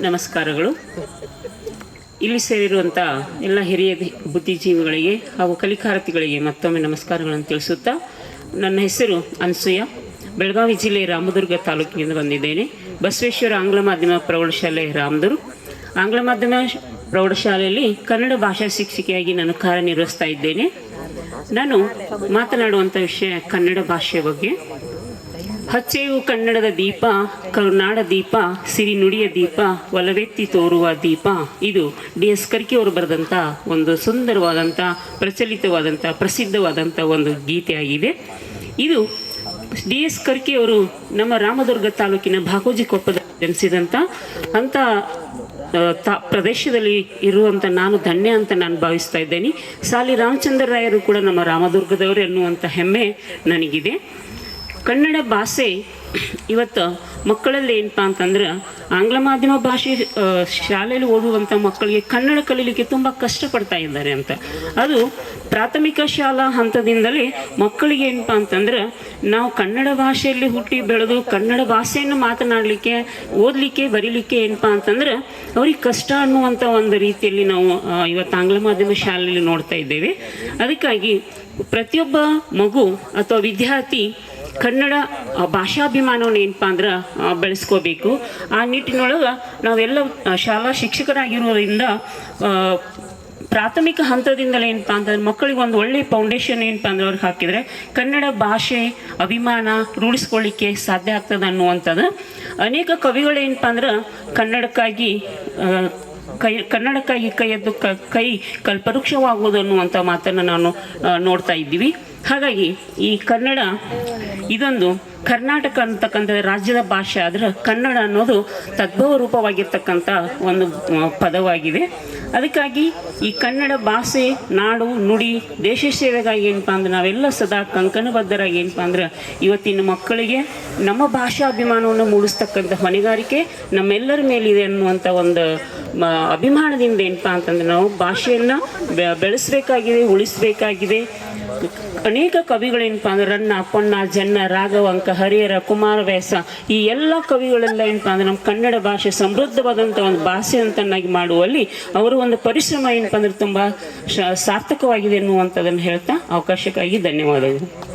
ನಮಸ್ಕಾರಗಳು. ಇಲ್ಲಿ ಸೇರಿರುವಂಥ ಎಲ್ಲ ಹಿರಿಯ ಬುದ್ಧಿಜೀವಿಗಳಿಗೆ ಹಾಗೂ ಕಲಿಕಾರತಿಗಳಿಗೆ ಮತ್ತೊಮ್ಮೆ ನಮಸ್ಕಾರಗಳನ್ನು ತಿಳಿಸುತ್ತಾ ನನ್ನ ಹೆಸರು ಅನಸೂಯ. ಬೆಳಗಾವಿ ಜಿಲ್ಲೆ ರಾಮದುರ್ಗ ತಾಲೂಕಿನಿಂದ ಬಂದಿದ್ದೇನೆ. ಬಸವೇಶ್ವರ ಆಂಗ್ಲ ಮಾಧ್ಯಮ ಪ್ರೌಢಶಾಲೆ ರಾಮದುರ್ಗ್. ಆಂಗ್ಲ ಮಾಧ್ಯಮ ಪ್ರೌಢಶಾಲೆಯಲ್ಲಿ ಕನ್ನಡ ಭಾಷಾ ಶಿಕ್ಷಕಿಯಾಗಿ ನಾನು ಕಾರ್ಯನಿರ್ವಹಿಸ್ತಾ ಇದ್ದೇನೆ. ನಾನು ಮಾತನಾಡುವಂಥ ವಿಷಯ ಕನ್ನಡ ಭಾಷೆಯ ಬಗ್ಗೆ. ಹಚ್ಚೆಯು ಕನ್ನಡದ ದೀಪ, ಕರುನಾಡ ದೀಪ, ಸಿರಿ ನುಡಿಯ ದೀಪ, ಒಲವೆತ್ತಿ ತೋರುವ ದೀಪ. ಇದು ಡಿ ಎಸ್ ಕರ್ಕಿ ಅವರು ಬರೆದಂಥ ಒಂದು ಸುಂದರವಾದಂಥ, ಪ್ರಚಲಿತವಾದಂಥ, ಪ್ರಸಿದ್ಧವಾದಂಥ ಒಂದು ಗೀತೆಯಾಗಿದೆ. ಇದು ಡಿ ಎಸ್ ಕರ್ಕಿ ಅವರು ನಮ್ಮ ರಾಮದುರ್ಗ ತಾಲೂಕಿನ ಭಾಗೋಜಿ ಕೊಪ್ಪದ ಜನಿಸಿದಂಥ ಅಂಥ ತಾ ಪ್ರದೇಶದಲ್ಲಿ ಇರುವಂಥ ನಾನು ಧನ್ಯ ಅಂತ ನಾನು ಭಾವಿಸ್ತಾ ಇದ್ದೇನೆ. ಸಾಲಿ ರಾಮಚಂದ್ರ ರಾಯರು ಕೂಡ ನಮ್ಮ ರಾಮದುರ್ಗದವರು ಎನ್ನುವಂಥ ಹೆಮ್ಮೆ ನನಗಿದೆ. ಕನ್ನಡ ಭಾಷೆ ಇವತ್ತು ಮಕ್ಕಳಲ್ಲಿ ಏನಪ್ಪ ಅಂತಂದ್ರೆ ಆಂಗ್ಲ ಮಾಧ್ಯಮ ಭಾಷೆ ಶಾಲೆಯಲ್ಲಿ ಓದುವಂಥ ಮಕ್ಕಳಿಗೆ ಕನ್ನಡ ಕಲೀಲಿಕ್ಕೆ ತುಂಬ ಕಷ್ಟಪಡ್ತಾ ಇದ್ದಾರೆ ಅಂತ. ಅದು ಪ್ರಾಥಮಿಕ ಶಾಲಾ ಹಂತದಿಂದಲೇ ಮಕ್ಕಳಿಗೆ ಏನಪ್ಪ ಅಂತಂದ್ರೆ ನಾವು ಕನ್ನಡ ಭಾಷೆಯಲ್ಲಿ ಹುಟ್ಟಿ ಬೆಳೆದು ಕನ್ನಡ ಭಾಷೆಯನ್ನು ಮಾತನಾಡಲಿಕ್ಕೆ, ಓದಲಿಕ್ಕೆ, ಬರೀಲಿಕ್ಕೆ ಏನಪ್ಪ ಅಂತಂದ್ರೆ ಅವ್ರಿಗೆ ಕಷ್ಟ ಅನ್ನುವಂಥ ಒಂದು ರೀತಿಯಲ್ಲಿ ನಾವು ಇವತ್ತು ಆಂಗ್ಲ ಮಾಧ್ಯಮ ಶಾಲೆಯಲ್ಲಿ ನೋಡ್ತಾ ಇದ್ದೇವೆ. ಅದಕ್ಕಾಗಿ ಪ್ರತಿಯೊಬ್ಬ ಮಗು ಅಥವಾ ವಿದ್ಯಾರ್ಥಿ ಕನ್ನಡ ಭಾಷಾಭಿಮಾನವನ್ನು ಏನಪ್ಪ ಅಂದ್ರೆ ಬೆಳೆಸ್ಕೋಬೇಕು. ಆ ನಿಟ್ಟಿನೊಳಗೆ ನಾವೆಲ್ಲ ಶಾಲಾ ಶಿಕ್ಷಕರಾಗಿರೋದ್ರಿಂದ ಪ್ರಾಥಮಿಕ ಹಂತದಿಂದಲೇ ಏನಪ್ಪ ಅಂತಂದ್ರೆ ಮಕ್ಕಳಿಗೆ ಒಂದು ಒಳ್ಳೆಯ ಫೌಂಡೇಶನ್ ಏನಪ್ಪ ಅಂದ್ರೆ ಅವ್ರಿಗೆ ಹಾಕಿದರೆ ಕನ್ನಡ ಭಾಷೆ ಅಭಿಮಾನ ರೂಢಿಸ್ಕೊಳ್ಳಿಕ್ಕೆ ಸಾಧ್ಯ ಆಗ್ತದೆ ಅನ್ನುವಂಥದ್ದು. ಅನೇಕ ಕವಿಗಳು ಏನಪ್ಪ ಅಂದ್ರೆ, ಕನ್ನಡಕ್ಕಾಗಿ ಕೈ ಕನ್ನಡಕ್ಕಾಗಿ ಕೈ ಎದ್ದು ಕ ಕಲ್ಪವೃಕ್ಷವಾಗುವುದು ಅನ್ನುವಂಥ ಮಾತನ್ನು ನಾನು ನೋಡ್ತಾ ಇದ್ದೀವಿ. ಹಾಗಾಗಿ ಈ ಕನ್ನಡ ಇದೊಂದು ಕರ್ನಾಟಕ ಅಂತಕ್ಕಂಥ ರಾಜ್ಯದ ಭಾಷೆ, ಆದ್ರೆ ಕನ್ನಡ ಅನ್ನೋದು ತದ್ಭವ ರೂಪವಾಗಿರ್ತಕ್ಕಂಥ ಒಂದು ಪದವಾಗಿದೆ. ಅದಕ್ಕಾಗಿ ಈ ಕನ್ನಡ ಭಾಷೆ, ನಾಡು, ನುಡಿ, ದೇಶ ಸೇವೆಗಾಗಿ ಏನಪ್ಪ ಅಂದ್ರೆ ನಾವೆಲ್ಲ ಸದಾ ಕಂಕಣಬದ್ಧರಾಗಿ ಏನಪ್ಪ ಅಂದ್ರೆ ಇವತ್ತಿನ ಮಕ್ಕಳಿಗೆ ನಮ್ಮ ಭಾಷಾಭಿಮಾನವನ್ನು ಮೂಡಿಸ್ತಕ್ಕಂಥ ಹೊಣೆಗಾರಿಕೆ ನಮ್ಮೆಲ್ಲರ ಮೇಲಿದೆ ಅನ್ನುವಂಥ ಒಂದು ಅಭಿಮಾನದಿಂದ ಏನಪ್ಪ ಅಂತಂದ್ರೆ ನಾವು ಭಾಷೆಯನ್ನು ಬೆಳೆಸಬೇಕಾಗಿದೆ, ಉಳಿಸಬೇಕಾಗಿದೆ. ಅನೇಕ ಕವಿಗಳೇನಪ್ಪ ಅಂದ್ರೆ ರನ್ನ, ಪೊನ್ನ, ಜನ್ನ, ರಾಘವಂಕ, ಹರಿಹರ, ಕುಮಾರವ್ಯಾಸ ಈ ಎಲ್ಲ ಕವಿಗಳೆಲ್ಲ ಏನಪ್ಪ ಅಂದ್ರೆ ನಮ್ಮ ಕನ್ನಡ ಭಾಷೆ ಸಮೃದ್ಧವಾದಂಥ ಒಂದು ಭಾಷೆ ಅಂತನ್ನಾಗಿ ಮಾಡುವಲ್ಲಿ ಅವರು ಒಂದು ಪರಿಶ್ರಮ ಏನಪ್ಪ ಅಂದ್ರೆ ತುಂಬ ಸಾರ್ಥಕವಾಗಿದೆ ಅನ್ನುವಂಥದ್ದನ್ನು ಹೇಳ್ತಾ ಅವಕಾಶಕ್ಕಾಗಿ ಧನ್ಯವಾದಗಳು.